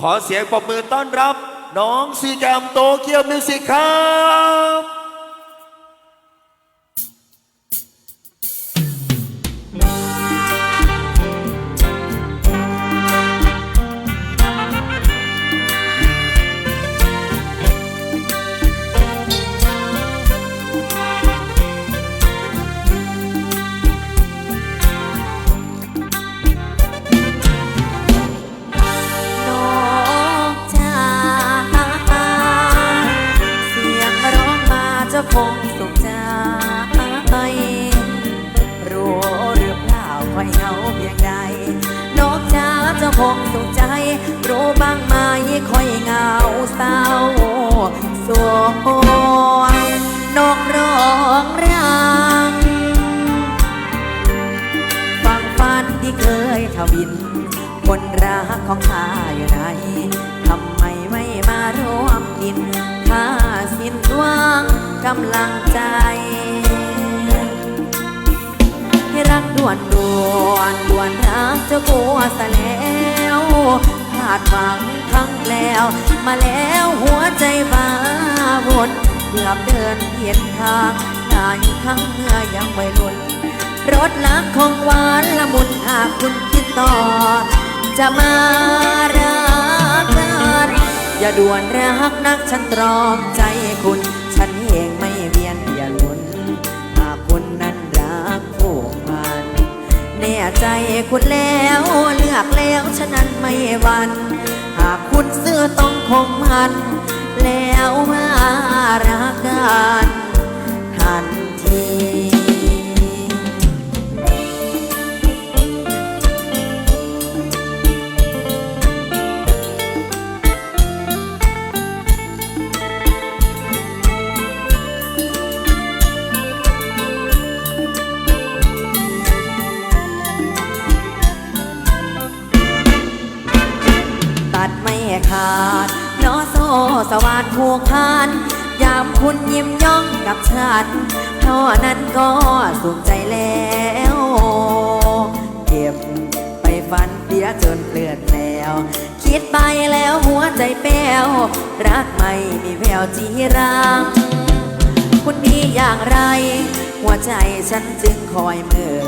ขอเสียงปรบมือต้อนรับ น้องซีแกมโตเกียวมิวสิกครับ เศร้าสวงนกร้องรังฟังฝันที่เคยทวิน คนรักของข้าอยู่ไหนทำไมไม่มาร่วมกินข้าสิ้นหวังกำลังใจให้รักด่วนด่วนด่วนรักจ้ากลัวซะแล้วคาดหวัง ครั้งแล้ว มาแล้วหัวใจบ้าวนเกือบเดินเพียนทางนานครั้งเมื่อยังไม่ลุนรถลักของหวานละมุนหากคุณคิดต่อ จะมารักกันอย่าด่วนรักนักฉันตรอมใจคุณ ฉันเองไม่เวียนอย่าหลุนหากคุณนั้นรักผู้มันแน่ใจคุณแล้วเลือกแล้วฉะนั้นไม่หวันากคุณเสื้อต้องคงมัน แล้วมารักกันทัน ยิ้มย่องกับฉันเท่านั้นก็สุขใจแล้ว เก็บไปฝันเดียจนเปลือนแล้ว คิดไปแล้วหัวใจแป้ว รักไม่มีแววจีรังคุณดีอย่างไร หัวใจฉันจึงคอยเมื่อ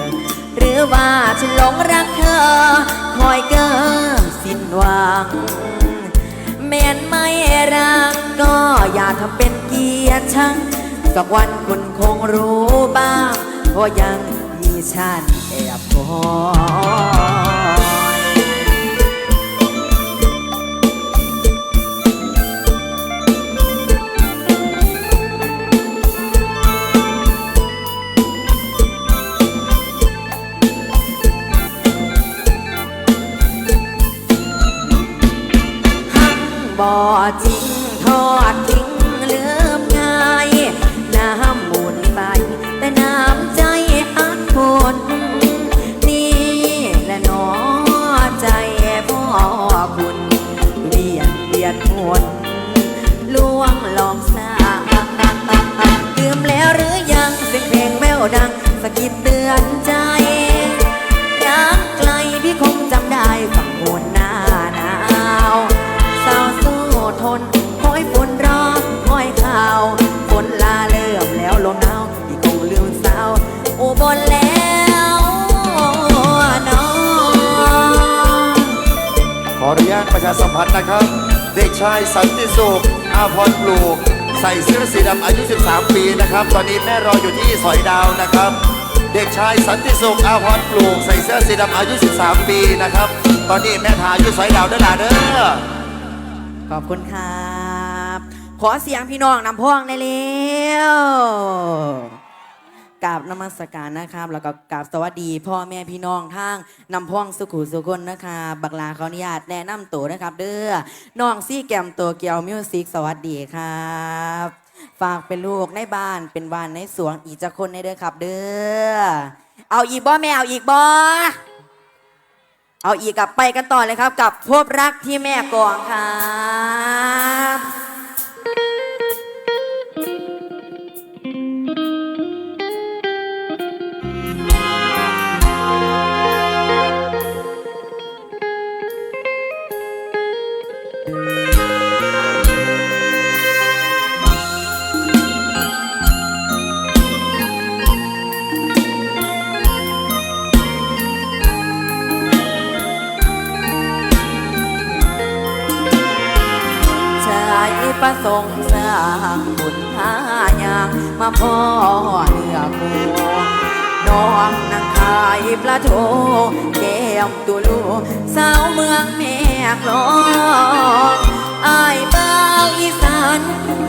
หรือว่าฉันหลงรักเธอ คอยเกินสิ้นหวังแม้นไม่รักก็อย่าทำเป็น เกียรติชังสักวันคุณคงรู้บ้าง เพราะยังมีฉันแอบคอยหังบ่อจริง ดังสะกิดเตือนใจรักไกลพี่คงจำได้ฝั่งโนหน้าหนาวสาวสู้ทนคอยฝนร้อนคอยข่าวฝนลาเริ่มแล้วลมหนาวพี่คงลืมสาวโอุบลแล้วน้องขออนุญาตประชาสัมพันธ์นะครับ เด็กชายสันติสุขอาพรปลูก ใส่เสื้อสีดำอายุ 13 ปีนะครับ ตอนนี้แม่รออยู่ที่สอยดาวนะครับ เด็กชายสันติสุขอาพรปลูก ใส่เสื้อสีดำอายุ 13 ปีนะครับ ตอนนี้แม่ทาอยู่สอยดาวเด้อล่ะเด้อขอบคุณครับ ขอเสียงพี่น้องนำพวงได้เร็ว กราบนมัสการนะครับ แล้วก็กราบสวัสดี พ่อแม่พี่น้องทางนำพวงสุขุสุคนนะคะบักลาขออนุญาตแนะนำตัวนะครับ เด้อน้องซี่แกมตัวเกียวมิวสิกสวัสดีครับฝากเป็นลูกในบ้านเป็นบ้านในสวงอีกจะคนในเด้อครับ เด้อเอาอีกบ่แม่เอาอีกบ่เอาอีกกลับไปกันต่อเลยครับ กับพบรักที่แม่กองครับ มาพ่อเนื้อกูน้องนางขายปลาทูแก้มตุลูสาวเมืองแม่กลองอายบ่าวอีสาน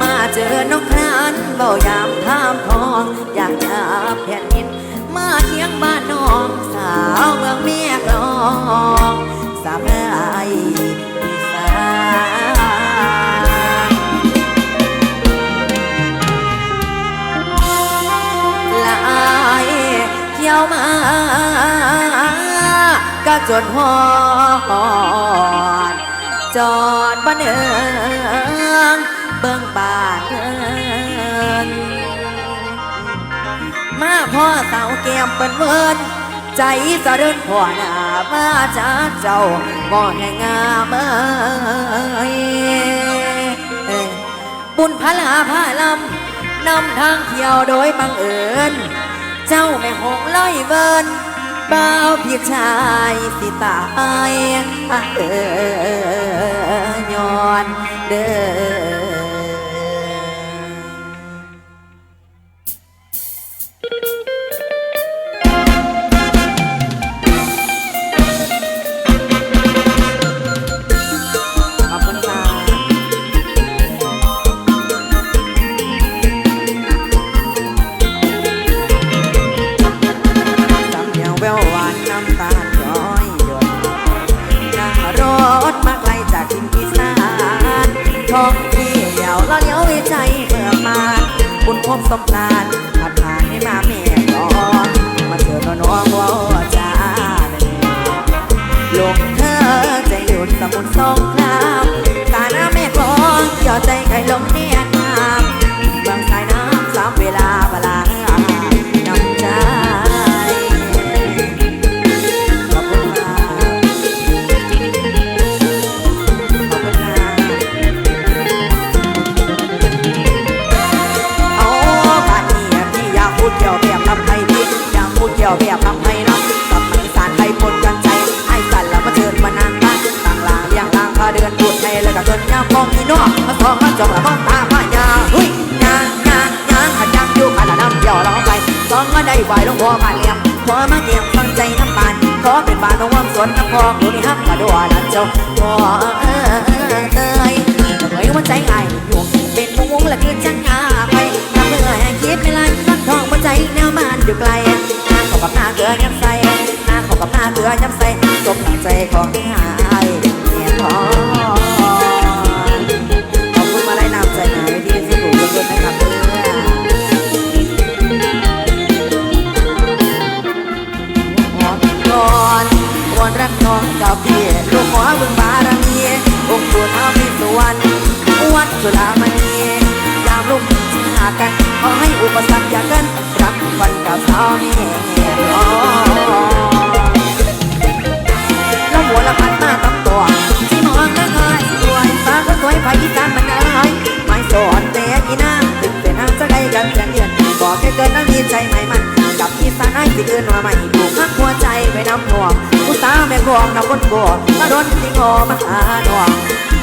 มาเจอน้องครานเบายามท่ามทอง อยากจะแผ่นดินมาเที่ยงบ้านน้องสาวเมืองแม่กลองสาวไอ มา ก็จนหอดจอดบ้านเอิงเบิ่งบานเอินมาพ่อสาวแก้มเป็นเวินใจสะเดินพ่อหน้ามาจากเจ้าบ่แห่งงามเอ้ยบุญพลาพาลำนำทางเที่ยวโดยบังเอิญ เจ้าแม่หงลอยเวินบ่าวพี่ชายสิตายเออย้อนเด้อ อีสานท่องเที่ยวแล้วเลี้ยววิจัยเมื่อมาบุญพบสมนานผ่านผ่านให้มาแม่ก่อนมาเจอน้องน้องว่าจ้าลงเธอจะหยุดสมุนสงครามกาหน้าแม่กลองยอดใจใครลงเนียน้ำบางสายน้ำสามเวลาเวลา องมาจองละมองตาพายาเฮ้ยยางยางยางขัดยางอยู่ขัดละน้ำเดี่ยวร้องไปสองมาได้ไหวหลวงพ่อมาเลี้ยงขอมาเกี่ยงฟังใจน้ำบานขอเป็นบานของวังสวนน้ำพองดูนี่ฮักกระโดดนั่นเจ้าขอเอ้ยเอ้ยเอ้ยว่าใจไอ้อยู่เป็นมุ้งวงละคือจังงาไปทำเมื่อแห่งคิดไม่ไรนักทองว่าใจแนวบ้านอยู่ไกลหน้าเขากับหน้าเกลือยับใส่หน้าขากับหน้าเกลือยับใส่สมใจของไอ้เนี่ยพอ สุวรรณวัดจุฬามณียามลุ่มหากันขอให้อุปสรรคอย่ากินรักวันกับสาวนี่รอแล้วหัวละพันมาตั้งตัวที่มองก็เคยสวยฟ้าก็สวยไฟอีสานมันเอ้ยไม่สอนแต่อีนาถึงเป็นนางจะได้กันแสนเดือนบอกแค่เกินนั้นมีใจใหม่มันกับอีสานไอ้ที่อื่นว่าไม่ถูกหักหัวใจไว้น้ำหน่วงผู้สาว กองน้ำคนโบมาดนสิงอมาหาน้อง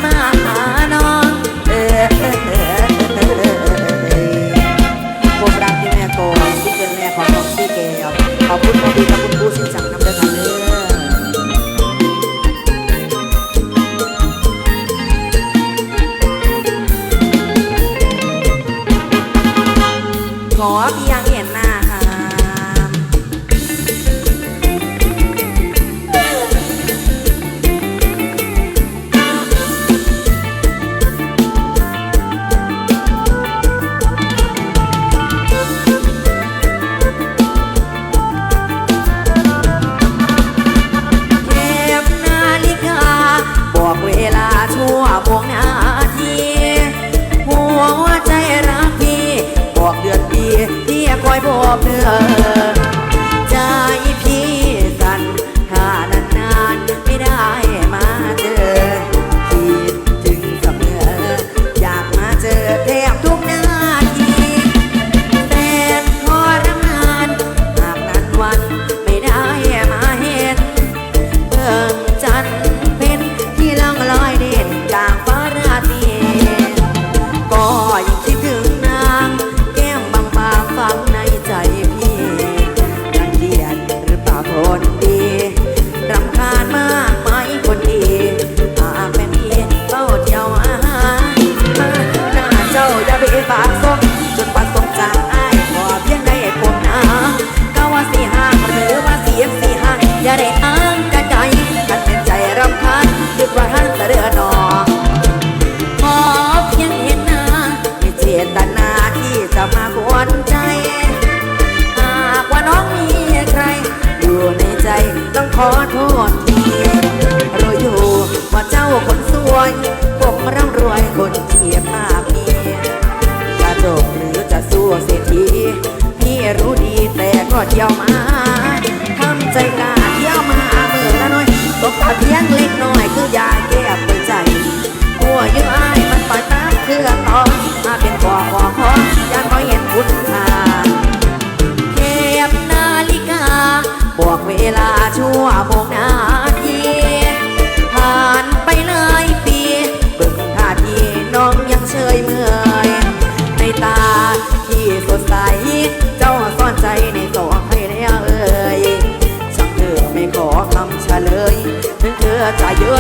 มาหาน้องเออเออเออเออเออผมรักที่แม่โกงที่เป็นแม่ของน้องซี่เกลขอบคุณพ่อดีขอบคุณผู้สินจังนำเด้อค่ะเด้อขอเพียงเห็นหน้า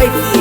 boy.